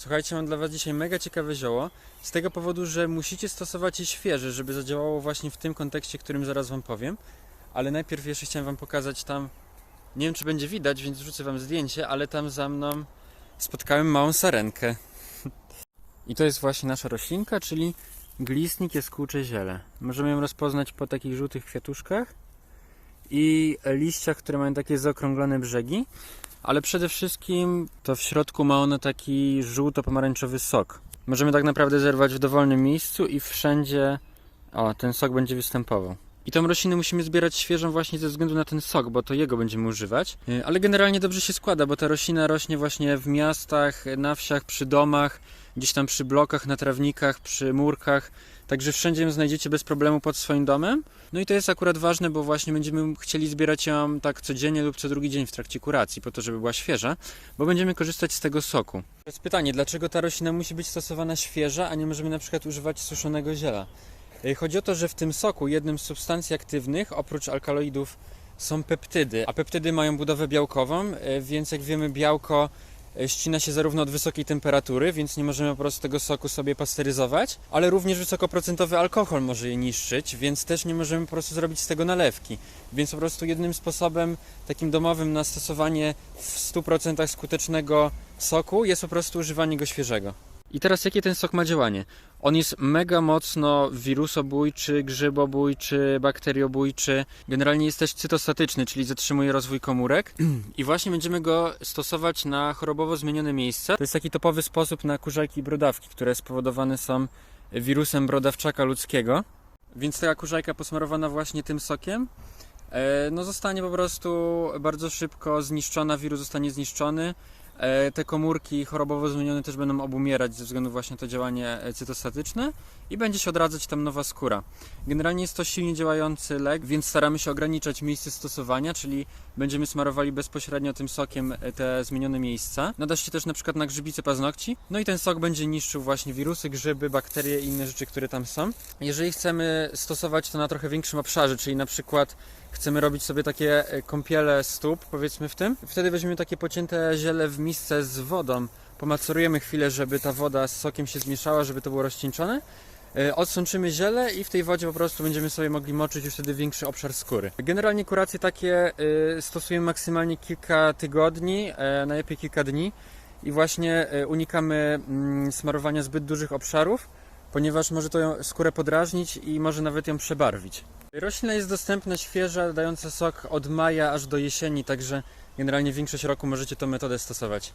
Słuchajcie, mam dla Was dzisiaj mega ciekawe zioło, z tego powodu, że musicie stosować je świeże, żeby zadziałało właśnie w tym kontekście, którym zaraz Wam powiem. Ale najpierw jeszcze chciałem Wam pokazać tam, nie wiem czy będzie widać, więc wrzucę Wam zdjęcie, ale tam za mną spotkałem małą sarenkę. I to jest właśnie nasza roślinka, czyli glistnik jaskółcze ziele. Możemy ją rozpoznać po takich żółtych kwiatuszkach i liściach, które mają takie zaokrąglone brzegi. Ale przede wszystkim to w środku ma ono taki żółto-pomarańczowy sok. Możemy tak naprawdę zerwać w dowolnym miejscu i wszędzie o, ten sok będzie występował. I tą roślinę musimy zbierać świeżą właśnie ze względu na ten sok, bo to jego będziemy używać. Yy, Ale generalnie dobrze się składa, bo ta roślina rośnie właśnie w miastach, na wsiach, przy domach, gdzieś tam przy blokach, na trawnikach, przy murkach. Także wszędzie ją znajdziecie bez problemu pod swoim domem. No i to jest akurat ważne, bo właśnie będziemy chcieli zbierać ją tak codziennie lub co drugi dzień w trakcie kuracji, po to, żeby była świeża, bo będziemy korzystać z tego soku. Jest pytanie, dlaczego ta roślina musi być stosowana świeża, a nie możemy na przykład używać suszonego ziela? Yy, Chodzi o to, że w tym soku jednym z substancji aktywnych, oprócz alkaloidów, są peptydy, a peptydy mają budowę białkową, yy, więc jak wiemy białko ścina się zarówno od wysokiej temperatury, więc nie możemy po prostu tego soku sobie pasteryzować, ale również wysokoprocentowy alkohol może je niszczyć, więc też nie możemy po prostu zrobić z tego nalewki. Więc po prostu jednym sposobem takim domowym na stosowanie w 100% skutecznego soku jest po prostu używanie go świeżego. I teraz jakie ten sok ma działanie? On jest mega mocno wirusobójczy, grzybobójczy, bakteriobójczy. Generalnie jest też cytostatyczny, czyli zatrzymuje rozwój komórek. I właśnie będziemy go stosować na chorobowo zmienione miejsca. To jest taki topowy sposób na kurzajki i brodawki, które spowodowane są wirusem brodawczaka ludzkiego. Więc taka kurzajka posmarowana właśnie tym sokiem e, no zostanie po prostu bardzo szybko zniszczona, wirus zostanie zniszczony. E, Te komórki chorobowo zmienione też będą obumierać ze względu właśnie na to działanie e, cytostatyczne i będzie się odradzać tam nowa skóra. Generalnie jest to silnie działający lek, więc staramy się ograniczać miejsce stosowania, czyli będziemy smarowali bezpośrednio tym sokiem e, te zmienione miejsca. Nada się też na przykład na grzybice paznokci. No i ten sok będzie niszczył właśnie wirusy, grzyby, bakterie i inne rzeczy, które tam są. Jeżeli chcemy stosować to na trochę większym obszarze, czyli na przykład chcemy robić sobie takie e, kąpiele stóp, powiedzmy w tym, wtedy weźmiemy takie pocięte ziele w misce z wodą, pomacerujemy chwilę, żeby ta woda z sokiem się zmieszała, żeby to było rozcieńczone. E, Odsączymy ziele i w tej wodzie po prostu będziemy sobie mogli moczyć już wtedy większy obszar skóry. Generalnie kuracje takie e, stosujemy maksymalnie kilka tygodni, najlepiej kilka dni i właśnie unikamy mm, smarowania zbyt dużych obszarów, ponieważ może to skórę podrażnić i może nawet ją przebarwić. Roślina jest dostępna świeża, dająca sok od maja aż do jesieni, także generalnie większość roku możecie tę metodę stosować.